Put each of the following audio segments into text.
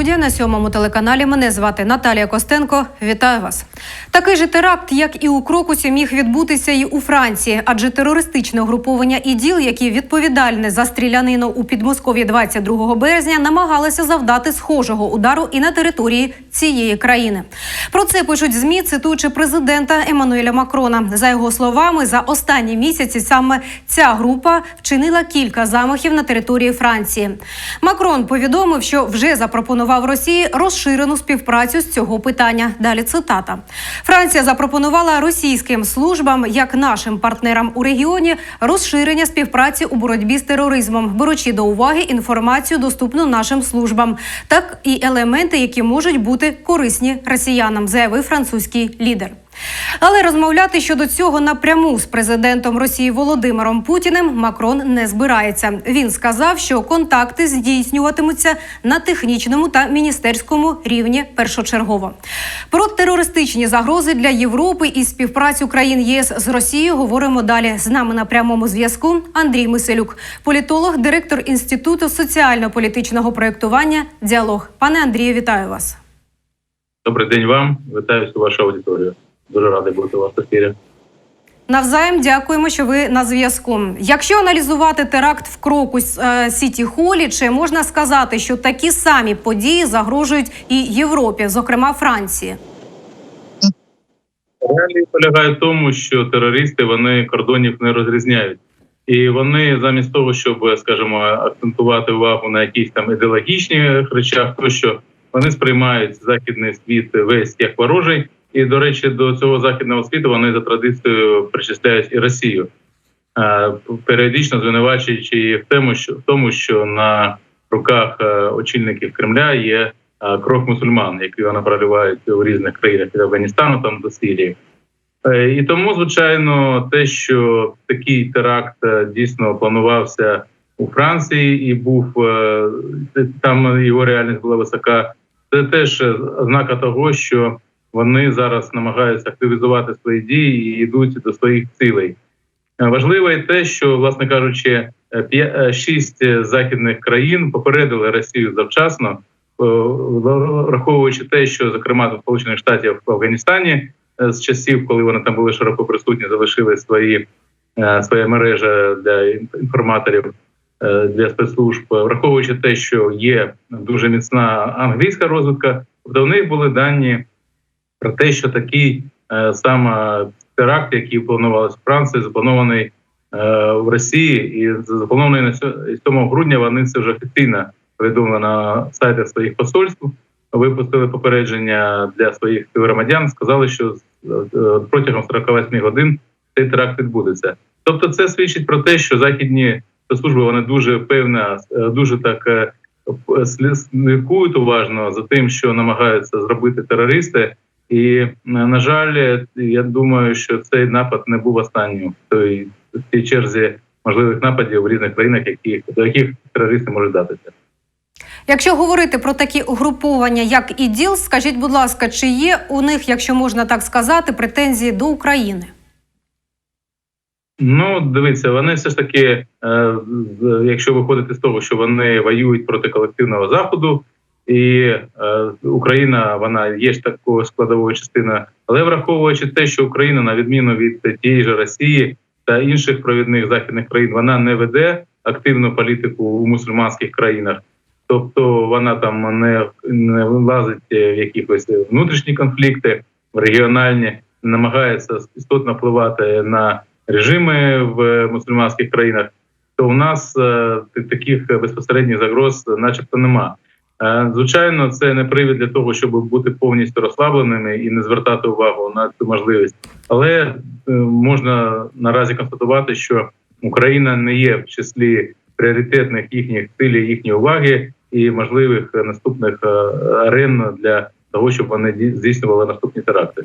Студія на сьомому телеканалі. Мене звати Наталія Костенко. Вітаю вас. Такий же теракт, як і у Крокусі, міг відбутися і у Франції, адже терористичне угруповання іділ, які відповідальне за стрілянину у Підмосков'ї 22 березня, намагалися завдати схожого удару і на території цієї країни. Про це пишуть змі, цитуючи президента Еммануеля Макрона. За його словами, за останні місяці саме ця група вчинила кілька замахів на території Франції. Макрон повідомив, що вже запропонував Росії розширену співпрацю з цього питання. Далі цитата: Франція запропонувала російським службам, як нашим партнерам у регіоні, розширення співпраці у боротьбі з тероризмом, беручи до уваги інформацію, доступну нашим службам, так і елементи, які можуть бути корисні росіянам, заявив французький лідер. Але розмовляти щодо цього напряму з президентом Росії Володимиром Путіним Макрон не збирається. Він сказав, що контакти здійснюватимуться на технічному та міністерському рівні першочергово. Про терористичні загрози для Європи і співпрацю країн ЄС з Росією говоримо далі. З нами на прямому зв'язку Андрій Миселюк, політолог, директор інституту соціально-політичного проєктування Діалог. Пане Андрію, вітаю вас. Добрий день вам. Вітаю всю вашу аудиторію. Дуже радий бути у вас в ефірі. Навзаєм дякуємо, що ви на зв'язку. Якщо аналізувати теракт в Крокус е, Сіті Холі, чи можна сказати, що такі самі події загрожують і Європі, зокрема Франції? Реалії полягають в тому, що терористи вони кордонів не розрізняють, і вони замість того, щоб, скажімо, акцентувати увагу на якісь там ідеологічних речах, то що вони сприймають західний світ весь як ворожий. І, до речі, до цього західного світу вони за традицією причисляють і Росію, Е, періодично звинувачуючи її в тому, що в тому, що на руках е, очільників Кремля є е, кров мусульман, які вони проливають у різних країнах від Афганістану там до Сирії. І тому, звичайно, те, що такий теракт дійсно планувався у Франції і був там його реальність була висока, це теж ознака того, що вони зараз намагаються активізувати свої дії і йдуть до своїх цілей. Е, Важливо і те, що, власне кажучи, е, е, шість західних країн попередили Росію завчасно, враховуючи те, що зокрема Сполучених Штатів в Афганістані з часів, коли вони там були широко присутні, залишили свої своя мережа для ін- інформаторів для спецслужб, враховуючи те, що є дуже міцна англійська розвитка, тобто в них були дані про те, що такий е, саме теракт, який планувався в Франції, запланований е, в Росії, і запланований на сьо- 7 грудня. Вони це вже офіційно повідомили на сайтах своїх посольств. Випустили попередження для своїх громадян. Сказали, що е, протягом 48 годин цей теракт відбудеться. Тобто, це свідчить про те, що західні служби вони дуже певно, е, дуже так е, слідкують уважно за тим, що намагаються зробити терористи. І е, на жаль, я думаю, що цей напад не був останнім в той в цій черзі можливих нападів в різних країнах, які до яких терористи можуть датися. Якщо говорити про такі угруповання, як іділ, скажіть, будь ласка, чи є у них, якщо можна так сказати, претензії до України? Ну, дивіться, вони все ж таки, е, якщо виходити з того, що вони воюють проти колективного заходу, і е, Україна вона є ж такою складовою частиною, але враховуючи те, що Україна, на відміну від тієї ж Росії та інших провідних західних країн, вона не веде активну політику у мусульманських країнах. Тобто вона там не, не влазить в якісь внутрішні конфлікти, регіональні, намагається істотно впливати на режими в мусульманських країнах, то у нас е, таких безпосередніх загроз, начебто, нема. Е, Звичайно, це не привід для того, щоб бути повністю розслабленими і не звертати увагу на цю можливість. Але е, можна наразі констатувати, що Україна не є в числі пріоритетних їхніх цілей, їхньої уваги і можливих наступних е, арен для того, щоб вони здійснювали наступні теракти.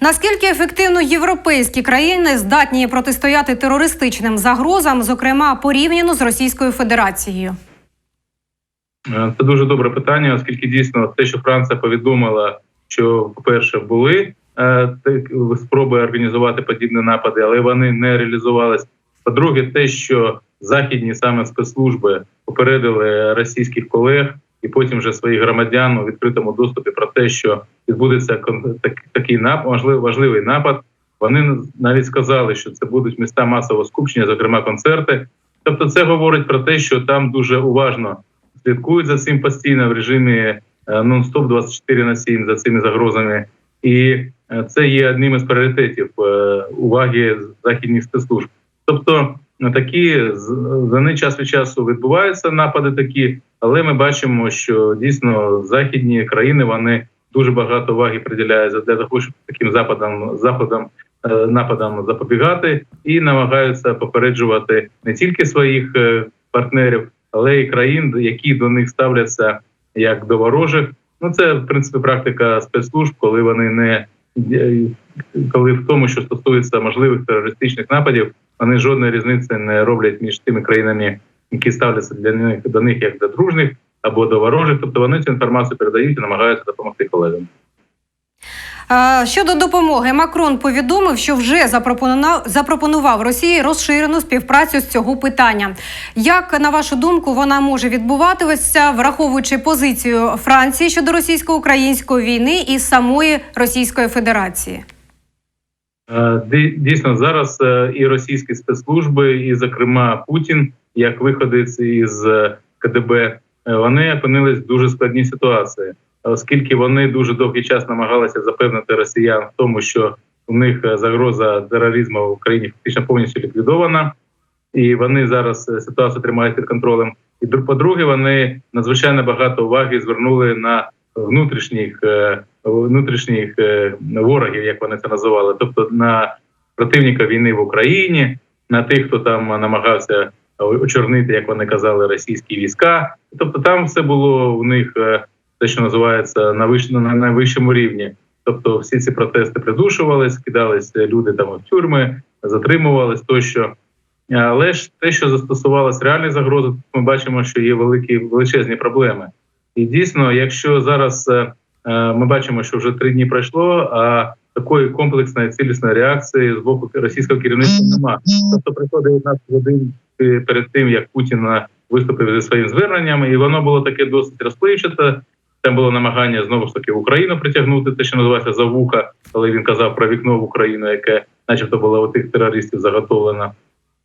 Наскільки ефективно європейські країни здатні протистояти терористичним загрозам, зокрема порівняно з Російською Федерацією? Е, Це дуже добре питання, оскільки дійсно те, що Франція повідомила, що, по-перше, були е, спроби організувати подібні напади, але вони не реалізувались. По-друге, те, що західні саме спецслужби попередили російських колег і потім вже своїх громадян у відкритому доступі про те, що відбудеться такий можливо, важливий напад. Вони навіть сказали, що це будуть міста масового скупчення, зокрема концерти. Тобто, це говорить про те, що там дуже уважно слідкують за цим постійно в режимі е, нон-стоп 24 на 7 за цими загрозами. І е, це є одним із пріоритетів е, уваги західних спецслужб. Тобто такі вони час від часу відбуваються напади такі, але ми бачимо, що дійсно західні країни вони дуже багато уваги приділяють для того, щоб таким западам заходам нападам запобігати і намагаються попереджувати не тільки своїх партнерів, але й країн, які до них ставляться як до ворожих. Ну це в принципі практика спецслужб, коли вони не коли в тому, що стосується можливих терористичних нападів, вони жодної різниці не роблять між тими країнами, які ставляться для них до них як до дружних або до ворожих. Тобто вони цю інформацію передають і намагаються допомогти колегам. Щодо допомоги, Макрон повідомив, що вже запропонував, запропонував Росії розширену співпрацю з цього питання. Як на вашу думку, вона може відбуватися, враховуючи позицію Франції щодо російсько-української війни і самої Російської Федерації? Е, Дійсно, зараз е, і російські спецслужби, і, зокрема, Путін, як виходець із е, КДБ, вони опинились в дуже складній ситуації, оскільки вони дуже довгий час намагалися запевнити росіян в тому, що у них е, загроза тероризму в Україні фактично повністю ліквідована, і вони зараз е, ситуацію тримають під контролем. І дру- по-друге, вони надзвичайно багато уваги звернули на внутрішніх е, внутрішніх ворогів, як вони це називали, тобто на противника війни в Україні, на тих, хто там намагався очорнити, як вони казали, російські війська. Тобто, там все було у них те, що називається на вищ- на найвищому рівні. Тобто, всі ці протести придушувались, кидались люди там в тюрми, затримувались тощо. Але ж те, що застосувалось реальних загроз, ми бачимо, що є великі величезні проблеми. І дійсно, якщо зараз е, е, ми бачимо, що вже три дні пройшло, а такої комплексної цілісної реакції з боку російського керівництва немає. Тобто приходить 11 годин перед тим, як Путін виступив зі своїм зверненням, і воно було таке досить розпливчате. Там було намагання знову ж таки Україну притягнути те, що називається за вуха, коли він казав про вікно в Україну, яке, начебто, було у тих терористів заготовлено.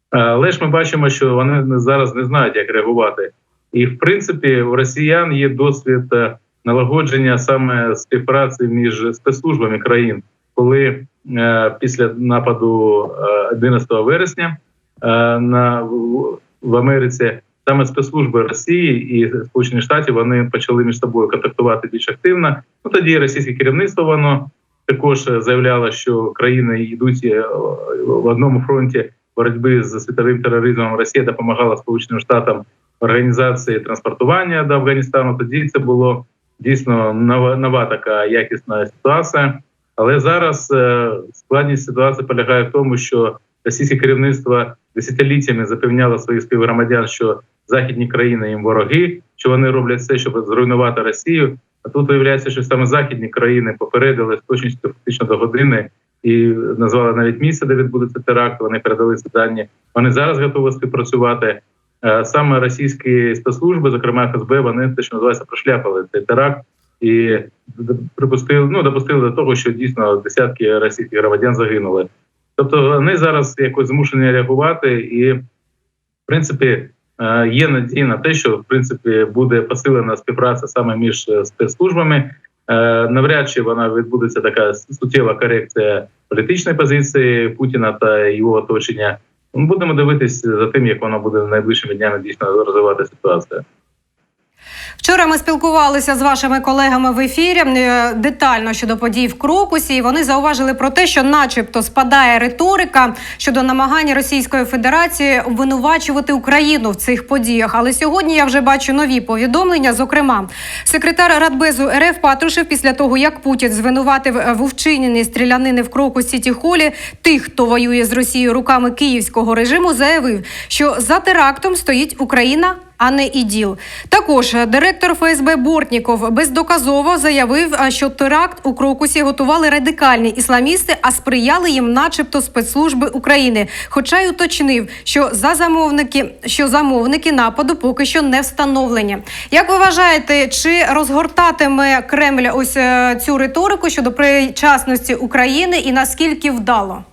Але ж ми бачимо, що вони зараз не знають, як реагувати. І в принципі, у росіян є досвід е, налагодження саме співпраці між спецслужбами країн, коли е, після нападу е, 11 вересня е, на в, в Америці саме спецслужби Росії і Сполучених Штатів вони почали між собою контактувати більш активно. Ну тоді російське керівництво воно також е, заявляло, що країни йдуть е, в одному фронті боротьби з світовим тероризмом. Росія допомагала Сполученим Штатам в організації транспортування до Афганістану. Тоді це було дійсно нова, нова така якісна ситуація. Але зараз е, складність ситуації полягає в тому, що російське керівництво десятиліттями запевняло своїх співгромадян, що західні країни їм вороги, що вони роблять все, щоб зруйнувати Росію. А тут виявляється, що саме західні країни попередили з точністю фактично до години і назвали навіть місце, де відбудеться теракт. Вони передали дані. Вони зараз готові співпрацювати. Е, Саме російські спецслужби, зокрема ФСБ, вони те, що називається, прошляпали цей теракт і припустили, ну допустили до того, що дійсно десятки російських громадян загинули. Тобто вони зараз якось змушені реагувати, і в принципі е, є надія на те, що в принципі буде посилена співпраця саме між е, спецслужбами. Е, Навряд чи вона відбудеться така суттєва корекція політичної позиції Путіна та його оточення. Ми будемо дивитись за тим, як воно буде найближчими днями дійсно розвивати ситуацію. Вчора ми спілкувалися з вашими колегами в ефірі е, детально щодо подій в Крокусі. і Вони зауважили про те, що, начебто, спадає риторика щодо намагання Російської Федерації обвинувачувати Україну в цих подіях. Але сьогодні я вже бачу нові повідомлення. Зокрема, секретар Радбезу РФ Патрушев після того, як Путін звинуватив е, в вчиненні стрілянини в Крокус Сіті Холі тих, хто воює з Росією руками київського режиму, заявив, що за терактом стоїть Україна а не іділ. Також е, директор ФСБ Бортніков бездоказово заявив, що теракт у Крокусі готували радикальні ісламісти, а сприяли їм, начебто, спецслужби України. Хоча й уточнив, що за замовники, що замовники нападу поки що не встановлені. Як ви вважаєте, чи розгортатиме Кремль ось е, цю риторику щодо причасності України і наскільки вдало?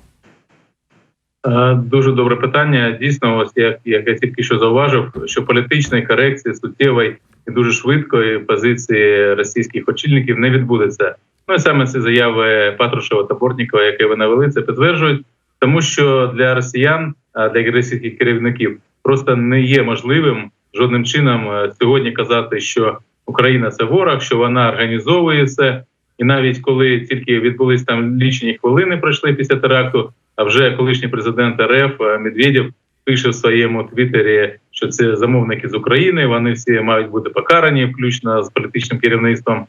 Е, Дуже добре питання. Дійсно, ось як, як я тільки що зауважив, що політичної корекції суттєвої і дуже швидкої позиції російських очільників не відбудеться. Ну і саме ці заяви Патрушева та Бортнікова, які ви навели, це підтверджують, тому що для росіян, для російських керівників, просто не є можливим жодним чином е, сьогодні казати, що Україна це ворог, що вона організовує все. І навіть коли тільки відбулись там лічені хвилини, пройшли після теракту. А вже колишній президент РФ е, Медведєв пише в своєму твіттері, що це замовники з України. Вони всі мають бути покарані, включно з політичним керівництвом.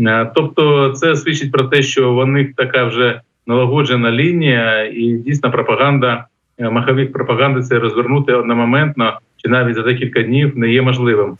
Е, Тобто, це свідчить про те, що в них така вже налагоджена лінія, і дійсно пропаганда, е, маховик пропаганди це розвернути одномоментно чи навіть за декілька днів не є можливим.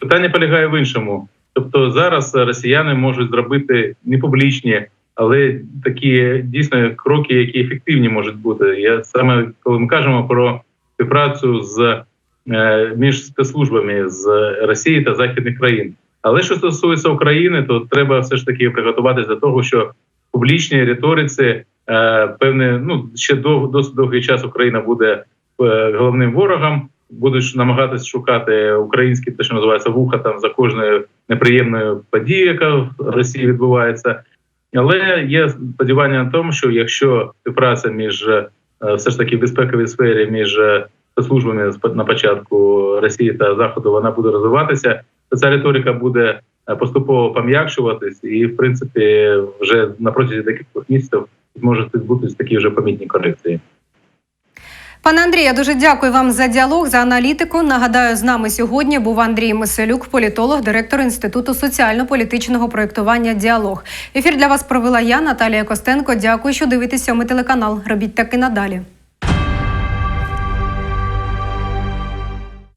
Питання полягає в іншому. Тобто зараз росіяни можуть зробити не публічні, але такі дійсно кроки, які ефективні можуть бути. Я саме коли ми кажемо про співпрацю з е, між спецслужбами з Росії та західних країн. Але що стосується України, то треба все ж таки приготуватися до того, що в публічній риториці е, певне, ну ще дов, досить довгий час Україна буде е, головним ворогом. Будуть намагатися шукати українські, те, що називається вуха там за кожною неприємною подією, яка в Росії відбувається. Але є сподівання на тому, що якщо співпраця між е, все ж таки в безпековій сфері між е, службами на початку Росії та Заходу вона буде розвиватися, то ця риторика буде е, поступово пом'якшуватись, і в принципі вже на протязі декількох місяців можуть бути такі вже помітні корекції. Пане Андрію, я дуже дякую вам за діалог, за аналітику. Нагадаю, з нами сьогодні був Андрій Миселюк, політолог, директор інституту соціально-політичного проєктування Діалог. Ефір для вас провела я, Наталія Костенко. Дякую, що дивитесь сьомий телеканал. Робіть так і надалі.